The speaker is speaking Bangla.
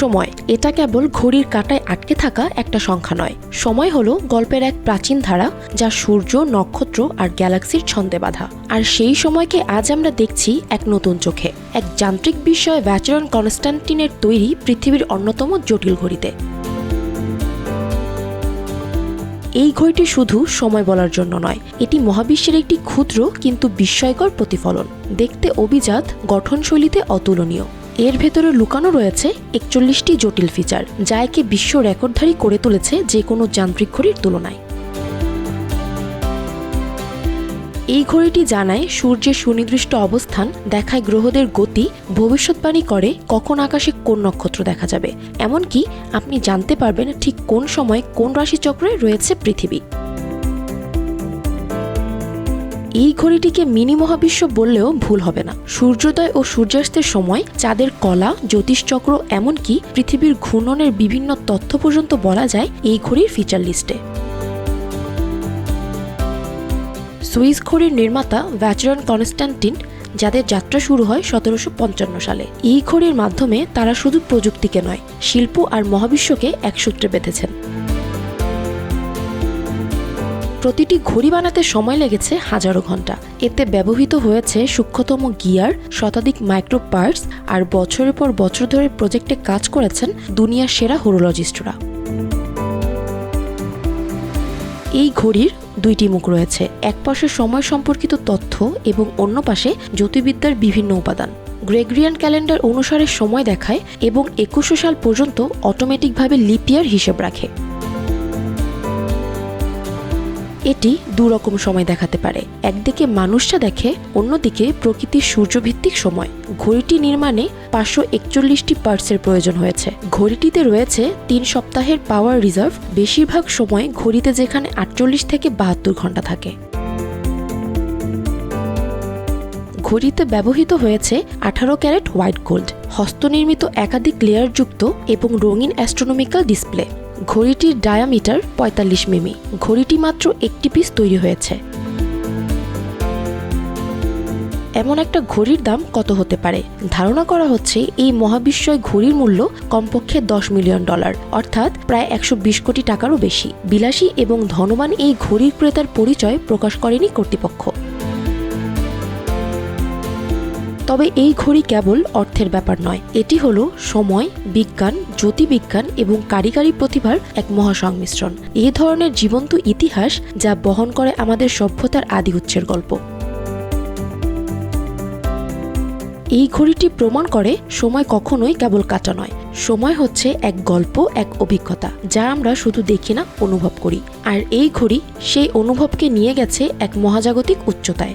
সময়। এটা কেবল ঘড়ির কাঁটায় আটকে থাকা একটা সংখ্যা নয়। সময় হলো গল্পের এক প্রাচীন ধারা যা সূর্য, নক্ষত্র আর গ্যালাক্সির ছন্দে বাঁধা। আর সেই সময়কে আজ আমরা দেখছি এক নতুন চোখে। এক যান্ত্রিক বিষয় ভ্যাচরন কনস্ট্যান্টিনের তৈরি পৃথিবীর অন্যতম জটিল ঘড়িতে। এই ঘড়িটি শুধু সময় বলার জন্য নয়, এটি মহাবিশ্বের একটি ক্ষুদ্র কিন্তু বিস্ময়কর প্রতিফলন। দেখতে অভিজাত, গঠনশৈলীতে অতুলনীয়। এর ভেতরে লুকানো রয়েছে একচল্লিশটি জটিল ফিচার যা একে বিশ্ব রেকর্ডধারী করে তুলেছে যে কোনো যান্ত্রিক ঘড়ির তুলনায়। এই ঘড়িটি জানায় সূর্যের সুনির্দিষ্ট অবস্থান, দেখায় গ্রহদের গতি, ভবিষ্যৎবাণী করে কখন আকাশে কোন নক্ষত্র দেখা যাবে। এমনকি আপনি জানতে পারবেন ঠিক কোন সময় কোন রাশিচক্রে রয়েছে পৃথিবী। এই ঘড়িটিকে মিনি মহাবিশ্ব বললেও ভুল হবে না। সূর্যোদয় ও সূর্যাস্তের সময় চাঁদের কলা জ্যোতিষচক্র এমনকি পৃথিবীর ঘূর্ণনের বিভিন্ন তথ্য পর্যন্ত বলা যায় এই ঘড়ির ফিচার লিস্টে সুইস ঘড়ির নির্মাতা ভ্যাচরন কনস্ট্যান্টিন যাদের যাত্রা শুরু হয় সতেরোশো পঞ্চান্ন সালে, এই ঘড়ির মাধ্যমে তারা শুধু প্রযুক্তিকে নয়, শিল্প আর মহাবিশ্বকে এক সূত্রে বেঁধেছেন। প্রতিটি ঘড়ি বানাতে সময় লেগেছে হাজারো ঘণ্টা। এতে ব্যবহৃত হয়েছে সূক্ষ্মতম গিয়ার, শতাধিক মাইক্রো পার্টস আর বছরের পর বছর ধরে প্রজেক্টে কাজ করেছেন দুনিয়ার সেরা হোরোলজিস্টরা এই ঘড়ির দুইটি মুখ রয়েছে, এক পাশে সময় সম্পর্কিত তথ্য এবং অন্য পাশে জ্যোতির্বিদ্যার বিভিন্ন উপাদান। গ্রেগরিয়ান ক্যালেন্ডার অনুসারে সময় দেখায় এবং একুশশো সাল পর্যন্ত অটোমেটিকভাবে লিপিয়ার হিসেব রাখে। এটি দুরকম সময় দেখাতে পারে। একদিকে মানুষরা দেখে, অন্যদিকে প্রকৃতির সূর্যভিত্তিক সময়। ঘড়িটি নির্মাণে পাঁচশো একচল্লিশটি পার্টসের প্রয়োজন হয়েছে। ঘড়িটিতে রয়েছে তিন সপ্তাহের পাওয়ার রিজার্ভ। বেশিরভাগ সময় ঘড়িতে যেখানে আটচল্লিশ থেকে বাহাত্তর ঘণ্টা থাকে। ঘড়িতে ব্যবহৃত হয়েছে আঠারো ক্যারেট হোয়াইট গোল্ড। হস্তনির্মিত একাধিক লেয়ারযুক্ত এবং রঙিন অ্যাস্ট্রোনমিক্যাল ডিসপ্লে। ঘড়িটির ডায়ামিটার পঁয়তাল্লিশ মিমি। ঘড়িটি মাত্র একটি পিস তৈরি হয়েছে। এমন একটা ঘড়ির দাম কত হতে পারে? ধারণা করা হচ্ছে এই মহাবিশ্বয় ঘড়ির মূল্য কমপক্ষে দশ মিলিয়ন ডলার, অর্থাৎ প্রায় একশো বিশ কোটি টাকারও বেশি। বিলাসী এবং ধনবান এই ঘড়ির ক্রেতার পরিচয় প্রকাশ করেনি কর্তৃপক্ষ। তবে এই ঘড়ি কেবল অর্থের ব্যাপার নয়। এটি হলো সময়, বিজ্ঞান, জ্যোতির্বিজ্ঞান এবং কারিগরি প্রতিভার এক মহাসংমিশ্রণ। এই ধরনের জীবন্ত ইতিহাস যা বহন করে আমাদের সভ্যতার আদি উচ্ছের গল্প। এই ঘড়িটি প্রমাণ করে সময় কখনোই কেবল কাটা নয়। সময় হচ্ছে এক গল্প, এক অভিজ্ঞতা, যা আমরা শুধু দেখি না, অনুভব করি। আর এই ঘড়ি সেই অনুভবকে নিয়ে গেছে এক মহাজাগতিক উচ্চতায়।